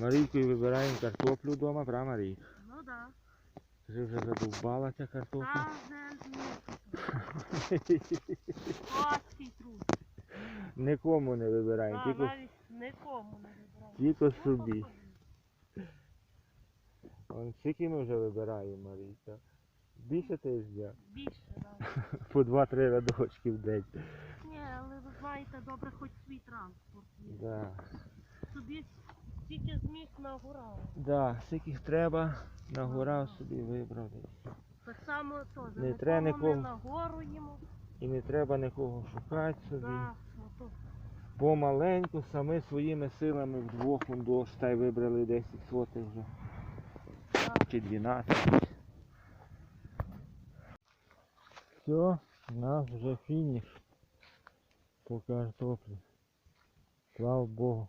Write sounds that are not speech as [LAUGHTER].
Марійкою вибираємо картоплю вдома, правда, Марій? Ну да. Ти вже задовбала ця картопля. Ні. Труд. Нікому не вибираємо, тільки, навіть нікому не вибираю. тільки собі. Вон скільки ми вже вибираємо, Марійка? Більше тижня. Більше, да. [LAUGHS] По два-три рядочки в день. Ні, але ви знаєте, добре, хоч свій транспорт є. Да. Собі тільки зміг нагурав. Да, скільки треба, нагорав собі вибрав. Так само теж. Не Не треба не нікому. нагоруємо. І не треба нікого шукати собі. Да, ну Помаленьку, самі своїми силами вдвох он та й вибрали 10 сотих вже. так. Чи 12. Все, у нас вже фініш по картоплі. Слава Богу.